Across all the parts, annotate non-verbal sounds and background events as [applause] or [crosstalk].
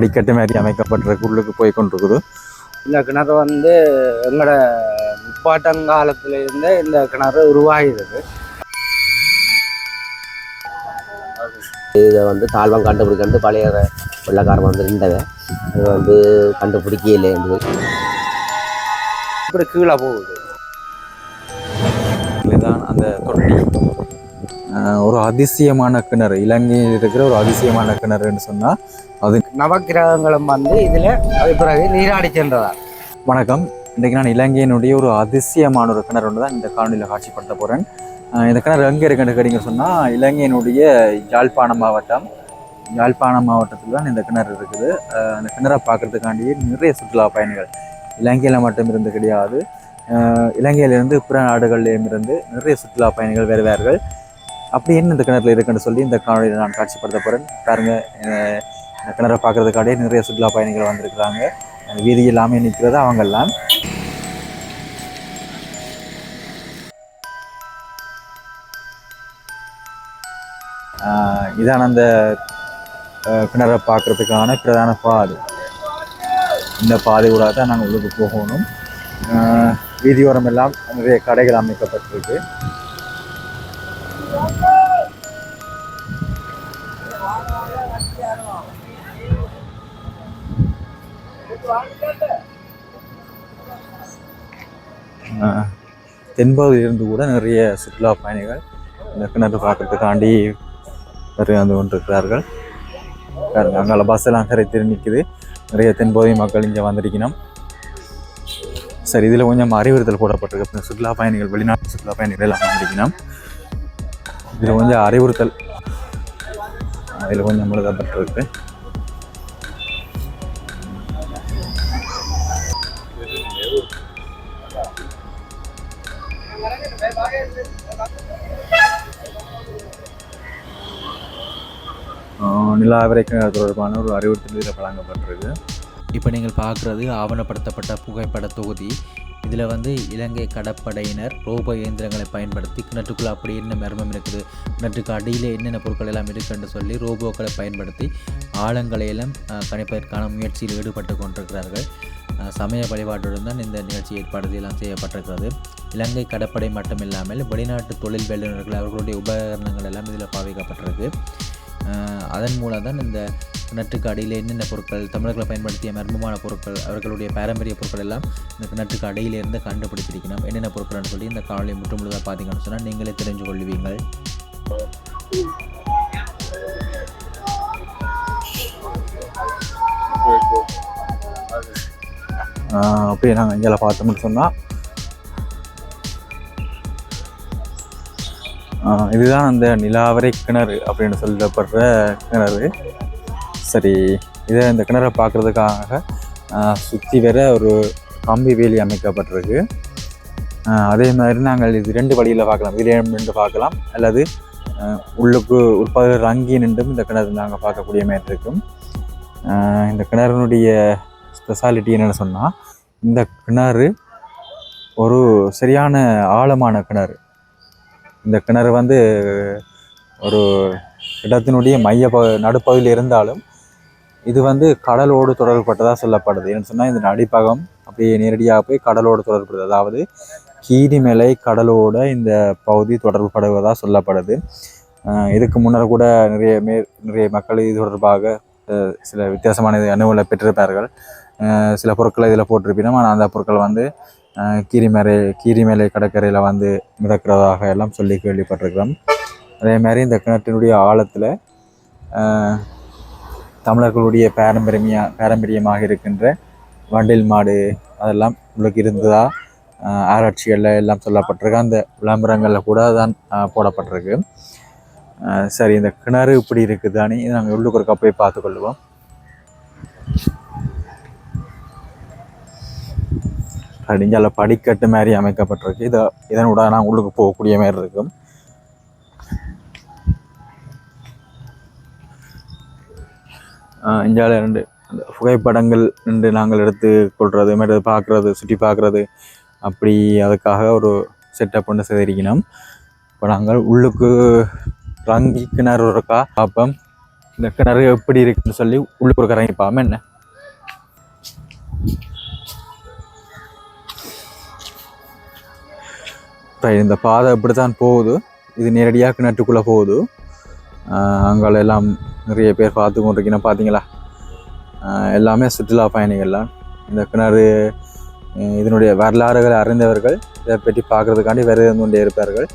அடிக்கட்டு மாதிரி அமைக்கப்பட்டிருக்கு உள்ளுக்கு போய் கொண்டிருக்குது. இந்த கிணறு வந்து எங்களோட முப்பாட்டங்காலத்துல இருந்தே இந்த கிணறு உருவாகிருக்கு இதை வந்து தாழ்வம் கண்டுபிடிக்கிறது பழைய வெள்ளக்காரன் வந்து இருந்தவ அது வந்து கண்டுபிடிக்கல இப்படி கீழே போகுது. இதுதான் அந்த தொட்டி ஒரு அதிசயமான கிணறு. இலங்கையில் இருக்கிற ஒரு அதிசயமான கிணறுன்னு சொன்னால் அது நவக்கிரகங்களும் வந்து இதுல அது பிறகு நீராடி சென்றதா? வணக்கம். இன்றைக்கு நான் இலங்கையினுடைய ஒரு அதிசயமான ஒரு கிணறு ஒன்று தான் இந்த காணொலியில் காட்சிப்படுத்த போகிறேன் இந்த கிணறு எங்கே இருக்குன்னு கேட்டீங்க சொன்னால் இலங்கையினுடைய யாழ்ப்பாணம் மாவட்டம். யாழ்ப்பாணம் மாவட்டத்தில் தான் இந்த கிணறு இருக்குது. அந்த கிணறை பார்க்கறதுக்காண்டியே நிறைய சுற்றுலா பயணிகள். இலங்கையில் மட்டும் இருந்து கிடையாது. இலங்கையிலிருந்து பிற நாடுகளிலும் இருந்து நிறைய சுற்றுலா பயணிகள் வருவார்கள். அப்படி என்ன இந்த கிணறுல இருக்குன்னு சொல்லி இந்த காணொலியில் நான் காட்சிப்படுத்த போகிறேன் பாருங்க இந்த கிணறை பார்க்கறதுக்காண்டியே நிறைய சுற்றுலா பயணிகள் வந்திருக்கிறாங்க. அந்த வீதி எல்லாமே நிற்கிறது அவங்கெல்லாம். ஆஹ் அந்த கிணறை பார்க்குறதுக்கான பிரதான பாதை. இந்த பாதை கூட தான் நாங்கள் உள்ளுக்கு போகணும். ஆஹ் வீதியோரம் எல்லாம் நிறைய கடைகள் அமைக்கப்பட்டிருக்கு. தென்பகுதியிலிருந்து கூட நிறைய சுற்றுலா பயணிகள் இந்த கிணறு பார்க்கறதுக்காண்டி நிறைய வந்து கொண்டிருக்கிறார்கள். பாருங்க அங்கே பஸ் எல்லாம் கரை நிற்குது நிறைய தென்பகுதி மக்கள் இங்கே வந்திருக்கணும். சரி இதில் கொஞ்சம் அறிவுறுத்தல் போடப்பட்டிருக்கு. சுற்றுலா பயணிகள் வெளிநாட்டு சுற்றுலா பயணிகள் எல்லாம் வந்திருக்கணும். இதில் கொஞ்சம் அறிவுறுத்தல் இதில் கொஞ்சம் எழுதப்பட்டிருக்கு ஆஹ் தொடர்பான ஒரு அறிவுறுத்தல் இதில் வழங்கப்பட்டிருக்கு. இப்போ நீங்கள் பார்க்குறது ஆவணப்படுத்தப்பட்ட புகைப்பட தொகுதி. இதில் வந்து இலங்கை கடற்படையினர் ரோபோ இயந்திரங்களை பயன்படுத்தி கிணற்றுக்குள்ளே அப்படி என்ன மர்மம் இருக்குது கிணற்றுக்கு அடியில் என்னென்ன பொருட்கள் எல்லாம் இருக்குன்னு சொல்லி ரோபோக்களை பயன்படுத்தி ஆழங்களை எல்லாம் கணிப்பதற்கான முயற்சியில் ஈடுபட்டு கொண்டிருக்கிறார்கள். சமய வழிபாட்டுடன் தான் இந்த நிகழ்ச்சி ஏற்பாடு எல்லாம் செய்யப்பட்டிருக்கிறது. இலங்கை கடற்படை மட்டுமில்லாமல் வெளிநாட்டு தொழில் வல்லுநர்கள் அவர்களுடைய உபகரணங்கள் எல்லாம் இதில் பாவிக்கப்பட்டிருக்கு. அதன் மூலம் தான் இந்த கிணற்றுக்கு அடியில் என்னென்ன பொருட்கள் தமிழர்களை பயன்படுத்திய மர்மமான பொருட்கள் அவர்களுடைய பாரம்பரிய பொருட்கள் எல்லாம் இந்த கிணற்றுக்கு அடியிலிருந்து கண்டுபிடித்திருக்கணும். என்னென்ன பொருட்கள்னு சொல்லி இந்த காணொலி முற்றுமுழுதாக பார்த்தீங்கன்னு சொன்னால் நீங்களே தெரிஞ்சு கொள்வீங்கள். அப்படியே நாங்கள் இங்கே பார்த்தோம்னு சொன்னால் இதுதான் அந்த நிலாவரை கிணறு அப்படின்னு சொல்லப்படுற கிணறு. சரி இதை இந்த கிணறை பார்க்குறதுக்காக சுற்றி வேற ஒரு கம்பி வேலி அமைக்கப்பட்டிருக்கு. அதே மாதிரி நாங்கள் இது ரெண்டு வழியில் பார்க்கலாம். இதிலே நின்று பார்க்கலாம். அல்லது உள்ளுக்கு உட்பகுதியில் ரங்கி நின்றும் இந்த கிணறு நாங்கள் பார்க்கக்கூடிய மாதிரி இருக்கும். இந்த கிணறுனுடைய ஸ்பெஷாலிட்டி என்னென்னு சொன்னால் இந்த கிணறு ஒரு சரியான ஆழமான கிணறு. இந்த கிணறு வந்து ஒரு இடத்தினுடைய மைய ப நடுப்பகுதியில் இருந்தாலும் இது வந்து கடலோடு தொடர்பட்டதாக சொல்லப்படுது. ஏன்னு சொன்னால் இந்த அடிப்பகம் அப்படியே நேரடியாக போய் கடலோடு தொடர்படுது அதாவது கீரிமலை கடலோட இந்த பகுதி தொடர்புபடுவதாக சொல்லப்படுது. இதுக்கு முன்னர் கூட நிறைய மே நிறைய மக்கள் இது தொடர்பாக சில வித்தியாசமான அனுபவங்களை பெற்றிருப்பார்கள். சில பொருட்களை இதில் போட்டிருப்பினும் ஆனால் அந்த பொருட்கள் வந்து கீரிமலை கீரிமலை கடற்கரையில் வந்து மிதக்கிறதாக எல்லாம் சொல்லி கேள்விப்பட்டிருக்கிறோம். அதே மாதிரி இந்த கிணற்றினுடைய ஆழத்தில் தமிழர்களுடைய பாரம்பரியமியா பாரம்பரியமாக இருக்கின்ற வண்டில் மாடு அதெல்லாம் உங்களுக்கு இருந்ததா ஆராய்ச்சிகளில் எல்லாம் சொல்லப்பட்டிருக்கு அந்த விளம்பரங்களில் கூட தான் போடப்பட்டிருக்கு. சரி இந்த கிணறு இப்படி இருக்குதானே நாங்கள் உள்ளுக்கு ஒருக்கா போய் பார்த்துக்கொள்வோம். கடிஞ்சால படிக்கட்டு மாதிரி அமைக்கப்பட்டிருக்கு. இதை இதனோட நான் உள்ளுக்கு போகக்கூடிய மாதிரி இருக்கும். இந்தியாவில் ரெண்டு அந்த புகைப்படங்கள் ரெண்டு நாங்கள் எடுத்து கொள்வது மாதிரி பார்க்குறது சுற்றி பார்க்குறது அப்படி அதுக்காக ஒரு செட்டப் ஒன்று செய்திருக்கணும் இப்போ நாங்கள் உள்ளுக்கு ரங்கி கிணறு இருக்கா? பார்ப்போம். இந்த கிணறு எப்படி இருக்குன்னு சொல்லி உள்ளுக்கு இறங்கி பார்ப்போம். என்ன? இந்த பாதை இப்படி தான் போகுது. இது நேரடியாக கிணற்றுக்குள்ளே போகுது. அங்கே எல்லாம் நிறைய பேர் பார்த்து கொண்டிருக்கீங்க. பார்த்தீங்களா எல்லாமே சுற்றுலா பயணிகள்லாம் இந்த கிணறு இதனுடைய வரலாறுகளை அறிந்தவர்கள் இதை பற்றி பார்க்குறதுக்காண்டி வருகை கொண்டே இருப்பார்கள்.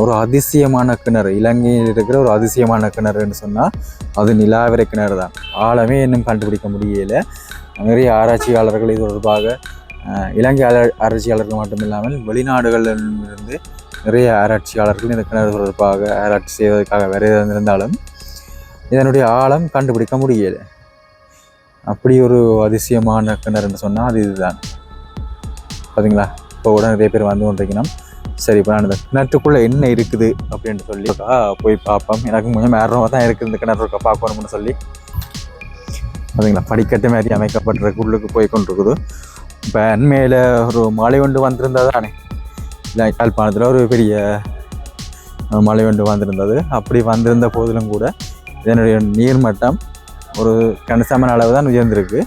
ஒரு அதிசயமான கிணறு. இலங்கையில் இருக்கிற ஒரு அதிசயமான கிணறுன்னு சொன்னால் அது நிலாவிரை கிணறு தான். ஆழமே இன்னும் கண்டுபிடிக்க முடியலை. நிறைய ஆராய்ச்சியாளர்கள் இது தொடர்பாக இலங்கை ஆராய்ச்சியாளர்கள் மட்டும் இல்லாமல் வெளிநாடுகளிலிருந்து நிறைய ஆராய்ச்சியாளர்கள் இந்த கிணறு தொடர்பாக ஆராய்ச்சி செய்வதற்காக வருகை இதனுடைய ஆழம் கண்டுபிடிக்க முடியல. அப்படி ஒரு அதிசயமான கிணறுன்னு சொன்னால் அது இதுதான். பார்த்தீங்களா இப்போ கூட நிறைய பேர் வந்து கொண்டிருக்கணும். சரி இப்போ நான் இந்த கிணத்துக்குள்ளே என்ன இருக்குது அப்படின்னு சொல்லி போய் பார்ப்போம். எனக்கு கொஞ்சம் ஆர்வமாக தான் இருக்குது இந்த கிணறு இருக்கா? பார்க்கணும்னு சொல்லி. பார்த்தீங்களா படிக்கட்டு மாதிரி அமைக்கப்பட்டிருக்கு. உள்ளுக்கு போய் கொண்டிருக்குது. இப்போ அண்மையில் ஒரு மழை ஒன்று வந்திருந்தா தானே இல்லை யாழ்ப்பாணத்தில் ஒரு பெரிய மழை ஒன்று வந்திருந்தது. அப்படி வந்திருந்த போதிலும் கூட இதனுடைய நீர்மட்டம் ஒரு கணிசமான அளவு தான் உயர்ந்திருக்கு.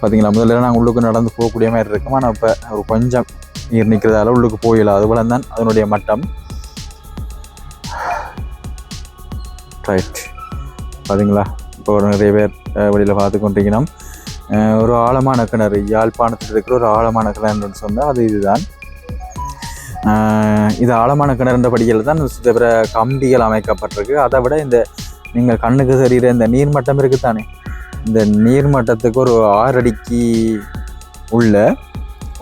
பார்த்தீங்களா முதல்ல நாங்கள் உள்ளுக்கு நடந்து போகக்கூடிய மாதிரி இருக்கும். ஆனால் இப்போ ஒரு கொஞ்சம் நீர் நிற்கிறதால உள்ளுக்கு போயிடலாம் அதுபோல தான் அதனுடைய மட்டம். ரைட் பார்த்தீங்களா இப்போ ஒரு நிறைய பேர் வெளியில் பார்த்து கொண்டிருக்கணும் ஒரு ஆழமான கிணறு யாழ்ப்பாணத்தில் இருக்கிற ஒரு ஆழமான கிணறுன்னு சொன்னால் அது இதுதான். இது ஆழமான கிணறுன்ற படியில் தான் பிற கம்பிகள் அமைக்கப்பட்டிருக்கு. அதை விட இந்த நீங்கள் கண்ணுக்கு தெரிகிற இந்த நீர்மட்டம் இருக்குதானே? இந்த நீர்மட்டத்துக்கு ஒரு ஆறடிக்கு உள்ள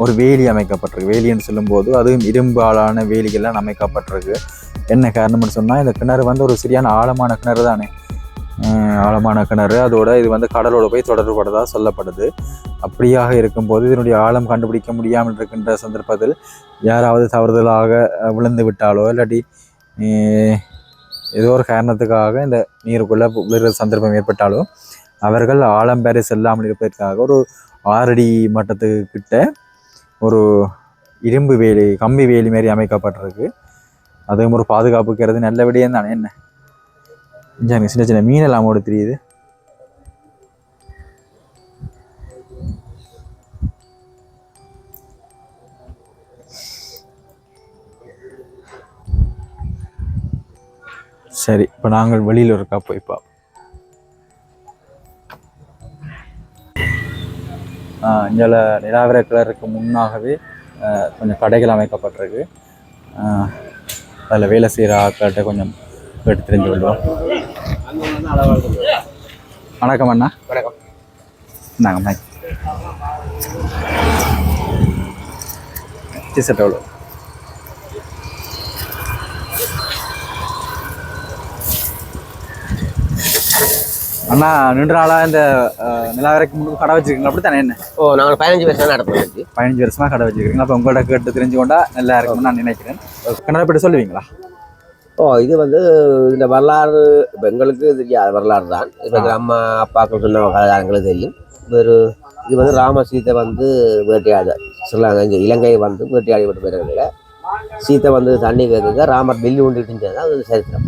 ஒரு வேலி அமைக்கப்பட்டிருக்கு. வேலின்னு சொல்லும்போது அதுவும் இரும்பாலான வேலிகள்லாம் அமைக்கப்பட்டிருக்கு. என்ன காரணம்னு சொன்னால் இந்த கிணறு வந்து ஒரு சரியான ஆழமான கிணறு தானே? ஆழமான கிணறு. அதோட இது வந்து கடலோடு போய் தொடர்புபடுறதா சொல்லப்படுது. அப்படியாக இருக்கும்போது இதனுடைய ஆழம் கண்டுபிடிக்க முடியாமல் இருக்கின்ற சந்தர்ப்பத்தில் யாராவது தவறுதலாக விழுந்து விட்டாலோ இல்லாட்டி ஏதோ ஒரு காரணத்துக்காக இந்த நீருக்குள்ளே விழுகிற சந்தர்ப்பம் ஏற்பட்டாலோ அவர்கள் ஆழம் பெற செல்லாமல் இருப்பதற்காக ஒரு ஆறடி மட்டத்துக்கு கிட்ட ஒரு இரும்பு வேலி கம்பி வேலி மாரி அமைக்கப்பட்டிருக்கு. அதுவும் ஒரு பாதுகாப்புக்கிறது நல்ல விடயம் தானே என்ன? இங்கே எனக்கு சின்ன சின்ன மீன் எல்லாம் ஓட தெரியுது. சரி இப்போ நாங்கள் வெளியில் இருக்கா போய் பார்ப்போம் இங்கே நிலாவிர கிளருக்கு முன்னாகவே கொஞ்சம் கடைகள் அமைக்கப்பட்டிருக்கு. அதில் வேலை செய்கிற ஆட்கள்கிட்ட கொஞ்சம் கேட்டு தெரிஞ்சு கொள்வோம் வணக்கம் அண்ணா. வணக்கம். நாங்கள் மைக் டிஷர்ட் எவ்வளோ அண்ணா நின்று நாளாக இந்த நிலாவரைக்கு முன்னுக்கு கடை வச்சிருக்கீங்க அப்படி தானே என்ன? ஓ நாங்கள் பதினஞ்சு வருஷம் நடத்துவோம் பதினஞ்சு வருஷமா கடை வச்சிருக்கீங்க அப்போ உங்கள்ட்ட கேட்டு தெரிஞ்சுக்கொண்டா நல்லா இருக்கும்னு நான் நினைக்கிறேன். பற்றி சொல்லுவீங்களா? ஓ இது வந்து இந்த வரலாறு இப்போ எங்களுக்கு தெரியாத வரலாறு தான். இப்போ எங்கள் அம்மா அப்பாக்கள் சொன்ன எங்களுக்கு தெரியும். ஒரு இது வந்து ராம சீதை வந்து வேட்டையாடு ஸ்ரீலங்கா இங்கே இலங்கை வந்து வேட்டையாடி விட்டு போயிருக்கிறதுல சீத்தை வந்து தண்ணி கேட்க ராமர் டெல்லி கொண்டுட்டு இருந்தது அது சரித்திரம்.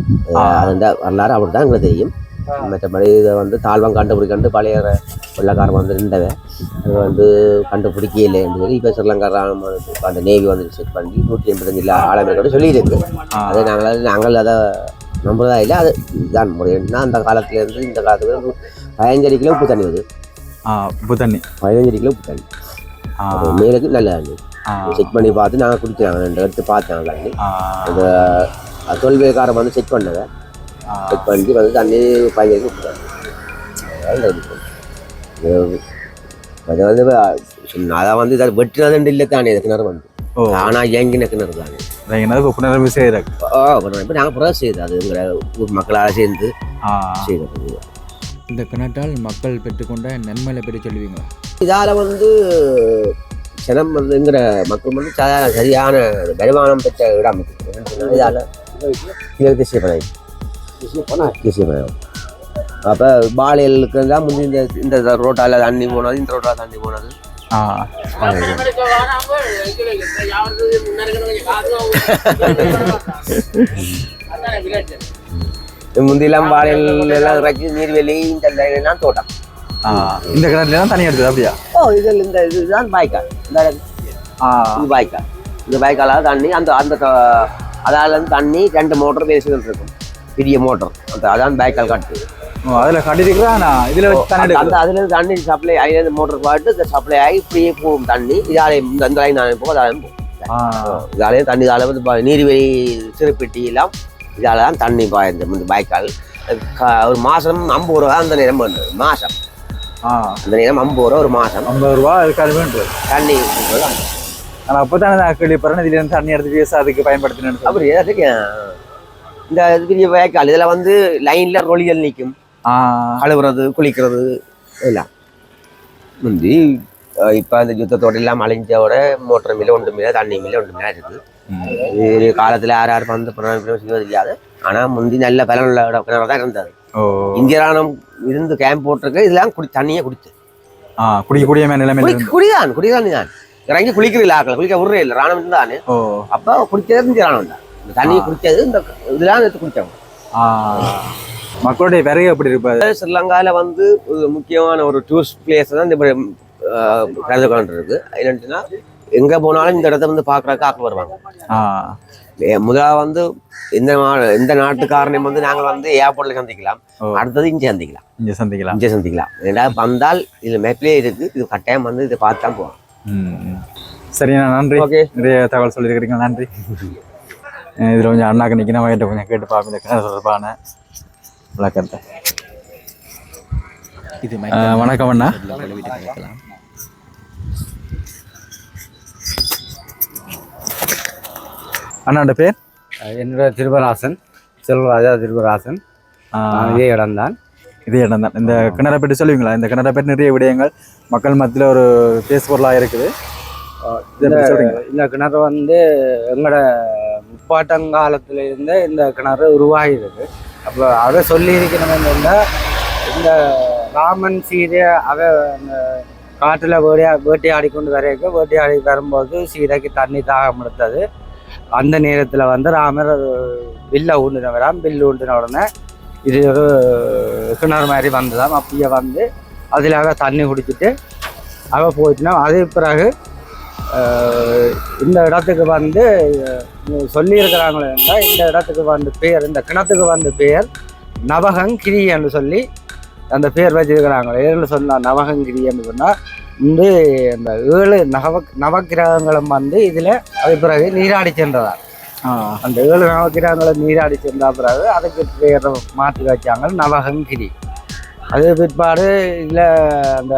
அந்த வரலாறு அப்படி தான் எங்களுக்கு தெரியும். மற்றபடி இதை வந்து தாழ்வம் கண்டுபிடிக்கண்டு பழைய வெள்ளக்காரன் வந்து நின்றவன். அது வந்து கண்டுபிடிக்கலைன்னு சொல்லி இப்போ ஸ்ரீலங்கா ராம அந்த நேவி வந்து செட் பண்ணி நூற்றி எண்பத்தஞ்சு ஆழம் சொல்லியிருக்கு. அதை நாங்கள் நாங்கள் அதை நம்புறதா இல்லை. அது இதுதான் முறைன்னா அந்த காலத்துலேருந்து இந்த காலத்துல இருந்து பதினஞ்சு கிலோ உப்பு தண்ணி வருது. ஆ புதண்ணி பதினஞ்சு கிலோ உப்பு தண்ணி. மேலுக்கு நல்ல தண்ணி. ஆ. செக் பண்ணி பார்த்து நாங்கள் குடிச்சாங்க ரெண்டு எடுத்து பார்த்தேன் தண்ணி ஆ. அந்த தொல்வியக்காரன் வந்து செக் பண்ணதை. பண்ணி வந்து தண்ணி இருக்கு. இது- அது வந்து அதை வந்து இதை வெட்டினதுண்டு இல்லை தானே கிணறு வந்து ஓ ஆனால் இயங்கின கிணறு தானே என்னது இப்போ புனரமைப்பு செய்கிறாங்க ஓ இப்போ நாங்கள் புறம் செய்யுது அதுங்கிற ஊர் மக்களால் சேர்ந்து செய்கிறது இந்த கிணற்றால் மக்கள் பெற்றுக்கொண்ட நன்மைகளை பற்றி சொல்லுவீங்களா இதால் வந்து ஜனம் வந்துங்கிற மக்கள் வந்து சரியான வருமானம் பெற்ற இடம் இதால் தேசிய பணம் தேசிய பணம் அப்போ பாலியலுக்கு தான் முந்தி இந்த இந்த ரோட்டால் தண்ணி போனது இந்த ரோட்டால் தண்ணி போனது. ஆ முந்திலாம் வாழைகள் எல்லாம் இறக்கி நீர்வெளி இந்த எல்லாம் தோட்டம். ஆ, இந்த தான் தண்ணி எடுத்தது அப்படியா? ஓ இதில் இந்த இதுதான் வாய்க்கால் இந்த வாய்க்கால் இந்த வாய்க்காலால் தண்ணி அந்த அந்த அதால இருந்து தண்ணி ரெண்டு மோட்டர் பேசிக்கிட்டு இருக்கும். பெரிய மோட்டர் அந்த அதான் வாய்க்கால் கட்டு அதுல கட்டிருக்கிறா நான் இதுல வச்சு தண்ணி அந்த அதுல சப்ளை அதுலேருந்து மோட்டர் பாட்டு இந்த சப்ளை ஆகி இப்படியே போகும் தண்ணி. இதாலே இந்த லைன் நானே போகும் அதாலே போகும். ஆ, இதாலே தண்ணி இதால வந்து நீர்வெளி சிறுப்பெட்டி எல்லாம் இதால தான் தண்ணி பாய்ந்த இந்த வாய்க்கால் க- ஒரு மாசம் ஐம்பது ரூபா அந்த நேரம் பண்ணுது மாசம். அந்த நேரம் ஐம்பது ரூபா ஒரு மாசம். ஐம்பது ரூபா அதுக்கு வேண்டியது தண்ணி ஆனா அப்பதானே நான் கேள்விப்படுறேன் இதுல இருந்து தண்ணி எடுத்து பேச அதுக்கு பயன்படுத்தினேன்னு சொல்லி. அப்படி ஏதாச்சும் இந்த பெரிய வாய்க்கால் இதில் வந்து லைன்ல ரொலிகள் நிற்கும் ஆ, கழுவுறது குளிக்கிறது எல்லாம் முந்தி இப்ப அந்த யுத்தத்தோட எல்லாம் அழிஞ்சோட மோட்டர் மில்ல ஒன்று மில்ல தண்ணி மில்ல ஒன்று மில்ல இருக்கு இது காலத்துல யார் யார் வந்து செய்வது தெரியாது. ஆனா முந்தி நல்ல பலனுள்ள கிணறு தான் இருந்தது. இந்திய ராணுவம் இருந்து கேம்ப் போட்டிருக்கு இதெல்லாம் குடி தண்ணியே குடிச்சு. ஆ குடிக்க கூடிய நிலைமையில குடி இருந்து. குடிதான் குடிதான் தான். இறங்கி குளிக்கிறீங்களா ஆக்கள் குளிக்க விடுறே இல்லை ராணுவம் தானே. அப்போ குடிச்சது இந்திய ராணுவம் தான். இந்த தண்ணியை குடிச்சது இந்த இதெல்லாம் எடுத்து குடிச்சவங்க ஆ. மக்களுடைய விறகு எப்படி இருப்பாது ஸ்ரீலங்கால வந்து முக்கியமான ஒரு டூரிஸ்ட் பிளேஸ் தான் இந்த கருது கொண்டு இருக்கு என்னட்டுன்னா எங்க போனாலும் இந்த இடத்த வந்து பாக்குறதுக்கு ஆக்கள் வருவாங்க. முதலாவது வந்து இந்த இந்த நாட்டுக்காரனையும் வந்து நாங்கள் வந்து ஏர்போர்ட்ல சந்திக்கலாம். அடுத்தது இங்கே சந்திக்கலாம். இங்க சந்திக்கலாம். இங்கே சந்திக்கலாம். ரெண்டாவது வந்தால் இதுல மேப்லேயே இருக்கு. இது கட்டாயம் வந்து இதை பார்த்து தான் போகணும். ம், ம். சரிண்ணா நன்றி. ஓகே. நிறைய தகவல் சொல்லியிருக்கிறீங்க. நன்றி. [laughs] இதுல கொஞ்சம் அண்ணாக்கு நிற்கணும் வகையிட்ட கொஞ்சம் கேட்டு பார்ப்போம் இந்த கிணறு தொடர்பான விளக்கத்தை இது வணக்கம் அண்ணா அண்ணாண்ட பேர் என்னோட திருவராசன் செல்வராஜா திருவராசன் இதே இடம்தான் இதே இடம் தான் இந்த கிணறை பற்றி சொல்லுவீங்களா இந்த கிணறை பற்றி நிறைய விடயங்கள் மக்கள் மத்தியில் ஒரு பேசுபொருளாக இருக்குது இந்த கிணறு வந்து எங்களோட முப்பாட்டங்காலத்துல இருந்தே இந்த கிணறு உருவாகிருக்கு அப்போ அதை சொல்லி இந்த ராமன் சீதை அவ அந்த காட்டில் வேட்டையா வேட்டையாடி கொண்டு வரைக்கும் வேட்டையாடி வரும்போது சீதைக்கு தண்ணி தாகம் எடுத்தது. அந்த நேரத்தில் வந்து ராமர் பில்லை ஊண்டினவராம். வில்லு ஊண்டின உடனே இது ஒரு கிணறு மாதிரி வந்ததாம். அப்படியே வந்து அதில் தண்ணி குடிச்சிட்டு அவள் போயிட்டுனா அதுக்கு பிறகு இந்த இடத்துக்கு வந்து சொல்லியிருக்கிறாங்களேன்னா இந்த இடத்துக்கு வந்து பேர் இந்த கிணத்துக்கு வந்து பேர் நவகங்கிரி என்று சொல்லி அந்த பேர் வச்சிருக்கிறாங்க ஏழு சொன்னா நவகங்கிரி என்று சொன்னால் வந்து இந்த ஏழு நவ நவக்கிரகங்களும் வந்து இதில் அது பிறகு நீராடி சென்றதா அந்த ஏழு நவக்கிரகங்களும் நீராடி சென்ற பிறகு அதுக்கு பேர் மாற்றி வச்சாங்க நவகங்கிரி. அது பிற்பாடு இதில் அந்த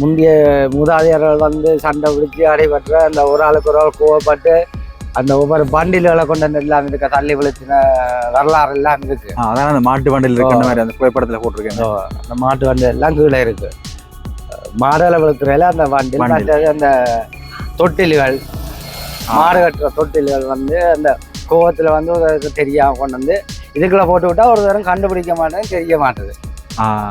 முந்தைய மூதாதையர்கள் வந்து சண்டை பிடிச்சி அடைபற்ற அந்த ஒரு ஆளுக்கு ஒரு ஆள் கோவப்பட்டு அந்த ஒவ்வொரு பண்டில்களை கொண்டு வந்து எல்லாம் இருக்க தள்ளி விழுத்தின வரலாறு எல்லாம் இருக்கு. அதான் அந்த மாட்டு வண்டியில் இருக்கிற மாதிரி அந்த புகைப்படத்தில் போட்டிருக்கேன். அந்த மாட்டு வண்டி எல்லாம் கீழே இருக்கு. மாடுகளை விழுக்கிறதுல அந்த வண்டில் வண்டில். மற்றது அந்த தொட்டில்கள் மாடு கட்டுற தொட்டில்கள் வந்து அந்த கோவத்தில் வந்து ஒரு தெரியாம கொண்டு வந்து இதுக்குள்ள போட்டு விட்டா ஒரு தரம் கண்டுபிடிக்க மாட்டேன் தெரிய மாட்டுது.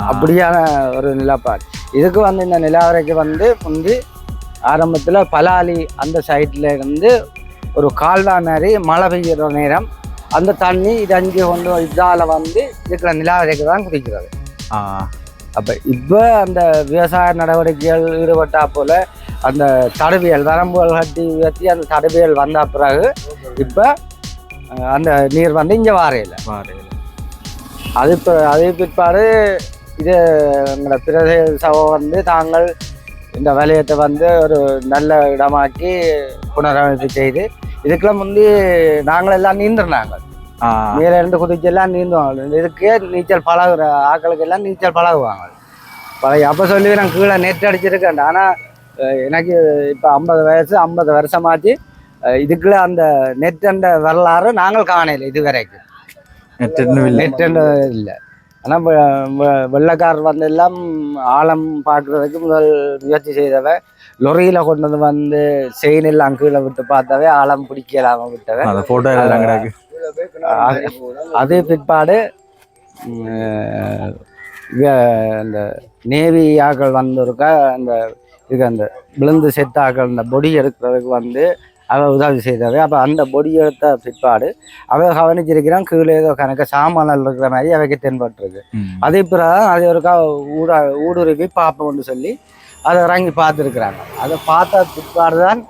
அப்படியான ஒரு நிலப்பாடு இதுக்கு வந்து இந்த நிலாவரைக்கு வந்து முந்தி ஆரம்பத்தில் பலாலி அந்த சைட்ல இருந்து ஒரு கால்வாய் மாதிரி மழை பெய்கிற நேரம் அந்த தண்ணி இது அஞ்சு கொண்டு இதால் வந்து இருக்கிற நிலாவரைக்கு தான் குதிக்கிறது ஆ. அப்போ இப்போ அந்த விவசாய நடவடிக்கைகள் ஈடுபட்டா போல அந்த தடவியல் வரம்புகள் கட்டி உயர்த்தி அந்த தடவியல் வந்த பிறகு இப்போ அந்த நீர் வந்து இங்கே வாரையில். பாரு அது இப்போ அது பிற்பாடு இது எங்களோட பிரதேச சபை வந்து தாங்கள் இந்த வலயத்தை வந்து ஒரு நல்ல இடமாக்கி புனரமைப்பு செய்து இதுக்கெல்லாம் முந்தி நாங்கள் எல்லாம் நீந்திருந்தாங்க. மேல இருந்து குதிச்சு எல்லாம் நீந்துவாங்க. இதுக்கு நீச்சல் பழகுற ஆட்களுக்கு எல்லாம் நீச்சல் பழகுவாங்க. பழகி அப்போ சொல்லி நான் கீழே நெட் அடிச்சிருக்கேன். ஆனால் எனக்கு இப்போ ஐம்பது வயசு ஐம்பது வருஷமாச்சு. இதுக்குள்ள அந்த நெட் என்ற வரலாறு நாங்கள் காணல இது வரைக்கும் நெட்டு இல்லை. ஆனால் வெள்ளக்காரர் வந்து எல்லாம் ஆழம் பார்க்குறதுக்கு முதல் முயற்சி செய்தவ லொரியில் கொண்டு வந்து வந்து செயின் எல்லாம் கீழே விட்டு பார்த்தவே ஆழம் பிடிக்கலாம விட்டவ அந்த ஃபோட்டோ எல்லாம் கிடக்கு. அது- பிற்பாடு இந்த நேவி ஆக்கள் வந்திருக்கா அந்த இது அந்த விழுந்து செட் ஆக்கள் இந்த பொடி எடுக்கிறதுக்கு வந்து அவ உதவி செய்தவை அப்போ அந்த பொடி எடுத்த பிற்பாடு அவ கவனிச்சிருக்கிறான் கீழே ஏதோ கணக்க சாமான்கள் இருக்கிற மாதிரி அவைக்கு தென்பட்டிருக்கு. அதே பிறகு அது ஒருக்கா ஊட ஊடுருவி பார்ப்போம்னு சொல்லி அதை இறங்கி பார்த்துருக்குறாங்க. அதை பார்த்த பிற்பாடு தான்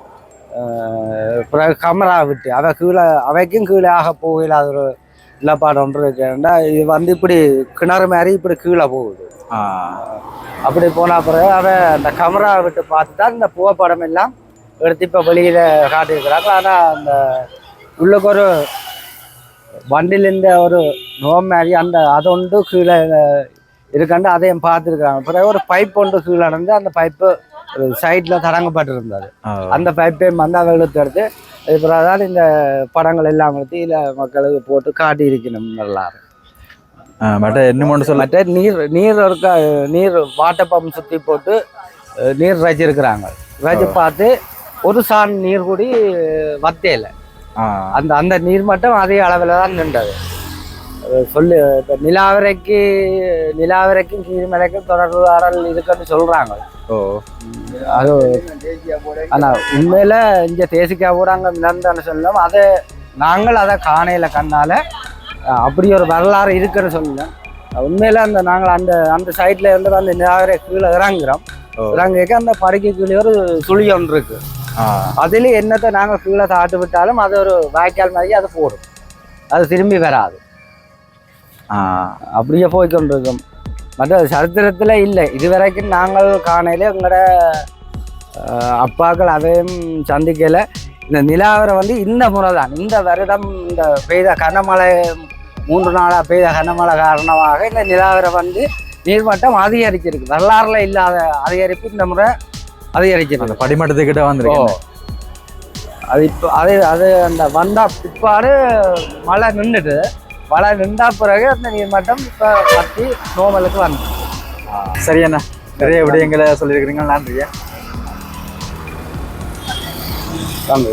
பிறகு கமரா விட்டு அவ கீழே அவைக்கும் கீழே ஆக போகல அது ஒரு நிலப்பாடு ஒன்று இருக்குன்னா இது வந்து இப்படி கிணறு மாதிரி இப்படி கீழே போகுது. அப்படி போன பிறகு அவ அந்த கமரா விட்டு பார்த்து தான் இந்த புகைப்படம் எல்லாம் எடுத்து இப்போ வெளியில் காட்டியிருக்கிறாங்க. ஆனால் அந்த உள்ளுக்கு ஒரு வண்டிலேருந்து ஒரு நோம் மாதிரி அந்த அதொண்டு கீழே இருக்காண்டு அதையும் பார்த்துருக்குறாங்க. பிறகு ஒரு பைப் ஒன்று கீழே இருந்து அந்த பைப்பு ஒரு சைடில் தரங்கப்பட்டிருந்தது ஆ. அந்த பைப்பையும் வந்து இழுத்து எடுத்து அது பிறகு தான் இந்த படங்கள் எல்லாம் எடுத்து இதில் மக்களுக்கு போட்டு காட்டியிருக்கணும் நல்லா ஆ, மற்ற என்ன ஒன்று சொல்ல மற்ற நீர் நீர் இருக்க நீர் வாட்டர் பம்ப் சுற்றி போட்டு நீர் ரச்சிருக்கிறாங்க ரச்சி பார்த்து ஒரு சான் நீர் கூடி வத்தையில ஆ. அந்த அந்த நீர் மட்டும் அதே அளவில் தான் நின்றது. சொல்லு இப்போ நிலாவரைக்கு நிலாவரைக்கும் கீழ்மலைக்கும் தொடர்பு ஆடல் இருக்குன்னு சொல்கிறாங்க ஓ. அது ஆனால் உண்மையில் இங்கே தேசிக்கா அங்கே மிதந்தான்னு சொல்லலாம் அதை நாங்கள் அதை காணையில கண்ணால் அப்படி ஒரு வரலாறு இருக்குன்னு சொல்லலாம் உண்மையில் அந்த நாங்கள் அந்த அந்த சைடில் இருந்து அந்த நிலாவரை கீழே இறங்குறோம். இறங்கிக்க அந்த படுக்கை கீழே ஒரு சுழி ஒன்று இருக்கு. ஆ அதில் என்னத்தை நாங்கள் கீழே சாப்பிட்டு விட்டாலும் அது ஒரு வாய்க்கால் மாதிரி அது போடும். அது திரும்பி வராது. அப்படியே போய் கொண்டிருக்கும். மற்ற சரித்திரத்தில் இல்லை. இது வரைக்கும் நாங்கள் காணையில எங்களோட அப்பாக்கள் அதையும் சந்திக்கல. இந்த நிலாவரை வந்து இந்த முறை தான் இந்த வருடம் இந்த பெய்த கனமழை மூன்று நாளாக பெய்த கனமழை காரணமாக இந்த நிலாவரை வந்து நீர்மட்டம் அதிகரிச்சிருக்கு. வரலாறுல இல்லாத அதிகரிப்பு இந்த முறை அதிகரிச்சிருக்கு அந்த படிமட்டத்துக்கிட்ட வந்திருக்கேன். அது இப்போ அது அது அந்த வந்தா பிற்பாடு மழை நின்றுட்டு மழை நின்றா பிறகு அந்த நீர்மட்டம் இப்போ பற்றி நோமலுக்கு வந்து சரி அண்ணா. நிறைய விடயங்களை சொல்லியிருக்கிறீங்க. நன்றியா வந்து